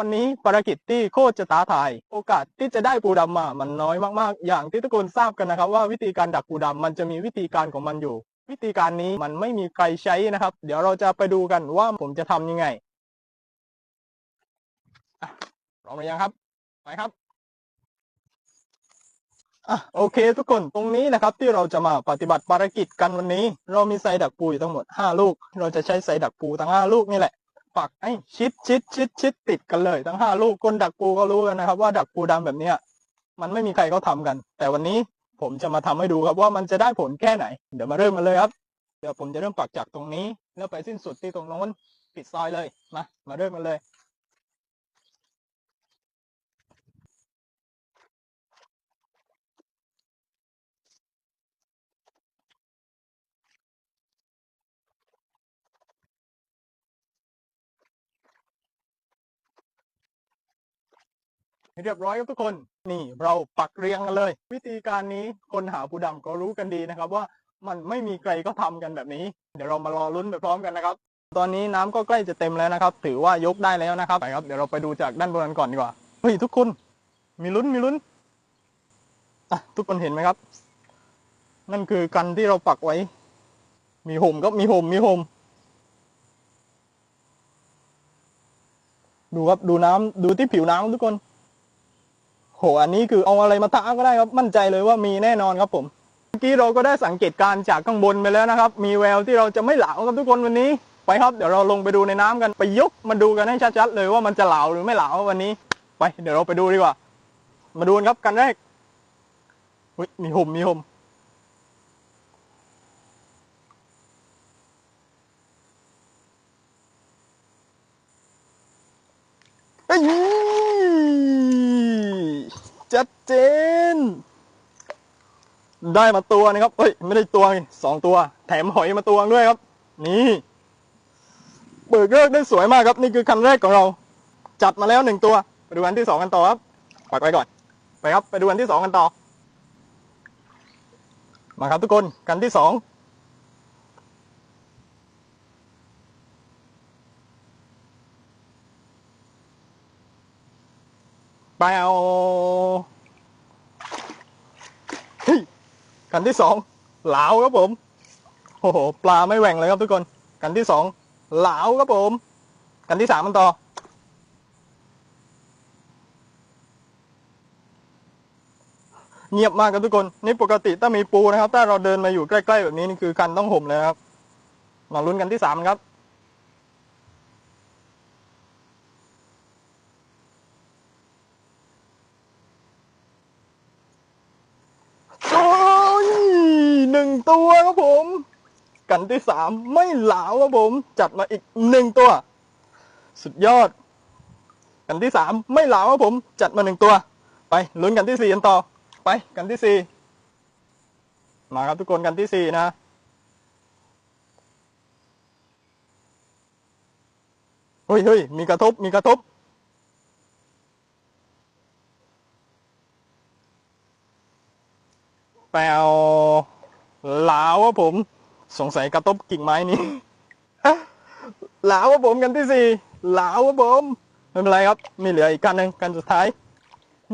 วันนี้ภารกิจที่โคตรจะท้าทาย โอกาสที่จะได้ปูดำมา มันน้อยมากๆ อย่างที่ทุกคนทราบกันนะครับ ว่าวิธีการดักปูดำมันจะมีวิธีการของมันอยู่ วิธีการนี้มันไม่มีใครใช้นะครับ เดี๋ยวเราจะไปดูกันว่าผมจะทำยังไงพร้อมหรือยังครับ ไปครับอะโอเคทุกคนตรงนี้นะครับที่เราจะมาปฏิบัติภารกิจกันวันนี้ เรามีไซดักปูอยู่ทั้งหมด 5 ลูก เราจะใช้ไซดักปูทั้ง 5 ลูกนี่แหละ ปักไอ้ชิดชิดชิดชิดติดกันเลย ทั้งห้าลูกคนดักปูก็รู้กันนะครับ ว่าดักปูดำแบบเนี้ย มันไม่มีใครเขาทำกัน แต่วันนี้ผมจะมาทำให้ดูครับว่ามันจะได้ผลแค่ไหน เดี๋ยวมาเริ่มกันเลยครับ เดี๋ยวผมจะเริ่มปักจากตรงนี้ แล้วไปสิ้นสุดที่ตรงโน้นปิดซอยเลยมามาเริ่มกันเลย เรียบร้อยครับทุกคนนี่เราปักเรียงกันเลย วิธีการนี้คนหาปูดำก็รู้กันดีนะครับ ว่ามันไม่มีใครก็ทำกันแบบนี้ เดี๋ยวเรามารอลุ้นไปพร้อมกันนะครับ ตอนนี้น้ำก็ใกล้จะเต็มแล้วนะครับ ถือว่ายกได้แล้วนะครับไปครับเดี๋ยวเราไปดูจากด้านบนกันก่อนดีกว่าเฮ้ยทุกคนมีลุ้นมีลุ้นอะทุกคนเห็นไหมครับ นั่นคือกันที่เราปักไว้ มีห่มก็มีห่มมีห่มดูครับดูน้ำดูที่ผิวน้ำทุกคน โหอันนี้คือเอาอะไรมาทาก็ได้ครับมั่นใจเลยว่ามีแน่นอนครับผมเมื่อกี้เราก็ได้สังเกตการจากข้างบนไปแล้วนะครับ มีแววที่เราจะไม่เหลาครับทุกคนวันนี้ไปครับเดี๋ยวเราลงไปดูในน้ำกันไปยกมาดูกันให้ชัดๆเลยว่ามันจะเหลาหรือไม่เหลาวันนี้ ไปเดี๋ยวเราไปดูดีกว่า มาดูกันครับกันแรกเฮ้ยมีห่มมีห่มเอ้ย ชัดเจน ได้มาตัวนะครับเฮ้ยไม่ได้ตัวสองตัว แถมหอยมาตัวด้วยครับ นี่เบิกเลิกได้สวยมากครับ นี่คือคันแรกของเรา จัดมาแล้วหนึ่งตัวไปดูอันที่สองกันต่อครับปักไปก่อน ไปครับ ไปดูอันที่สองกันต่อ มาครับทุกคนกันที่สอง ไปเอาเฮ้ยกันที่สองเหลาครับผมโอ้โหปลาไม่แหว่งเลยครับทุกคนกันที่สองเหลาครับผม กันที่สามมันต่อเงียบมากครับทุกคนนี่ปกติถ้ามีปูนะครับ ถ้าเราเดินมาอยู่ใกล้ ๆ แบบนี้นี่คือกันต้องห่มเลยครับมาลุ้นกันที่สามครับ โอ้ยหนึ่ง ตัวครับผม กันที่สามไม่เหลาครับผม จัดมาอีกหนึ่งตัว สุดยอด กันที่สามไม่เหลาครับผม จัดมาหนึ่งตัว ไปลุ้นกันที่สี่กันต่อ ไปกันที่สี่มาครับทุกคนกันที่สี่นะเฮ้ยเฮ้ยมีกระทบ มีกระทบ แปล ลาวครับผมสงสัยกระทบกิ่งไม้นี้หลาวครับผมกันที่สี่หลาวครับผมไม่เป็นไรครับมีเหลืออีกกันหนึ่งกันสุดท้าย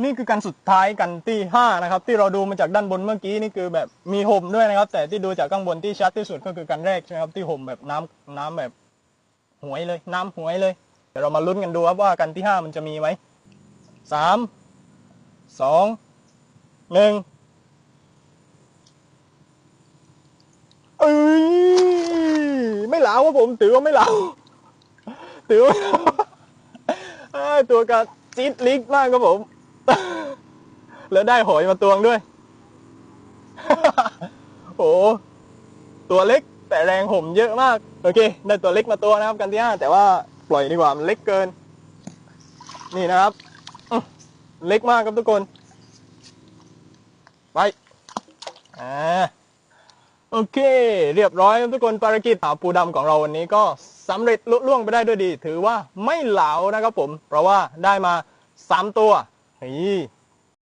นี่คือกันสุดท้ายกันที่ห้านะครับ ที่เราดูมาจากด้านบนเมื่อกี้นี่คือแบบมีห่มด้วยนะครับ แต่ที่ดูจากข้างบนที่ชัดที่สุดก็คือกันแรกใช่ไหมครับที่ห่มแบบน้ำน้ำแบบหวยเลย น้ำหวยเลยเดี๋ยวเรามาลุ้นกันดูครับว่ากันที่ห้ามันจะมีไหมสามสองหนึ่ง เอ้ย ไม่าผมถือว่าไม่เหลาถือว่าไม่เหลาตัวกระจี๊ดลิกมากครับผม แล้วได้หอยมาตวงด้วยโอ้ตัวเล็กแต่แรงห่มเยอะมาก โอเค ได้ตัวเล็กมาตัวนะครับกันที่ห้าแต่ว่าปล่อยดีกว่ามันเล็กเกิน นี่นะครับ เล็กมากครับทุกคน ไปอ่า โอเค เรียบร้อยทุกคนภารกิจหาปูดำของเราวันนี้ก็สำเร็จลุล่วงไปได้ด้วยดี ถือว่าไม่เหลานะครับผม เพราะว่าได้มา 3 ตัวนี่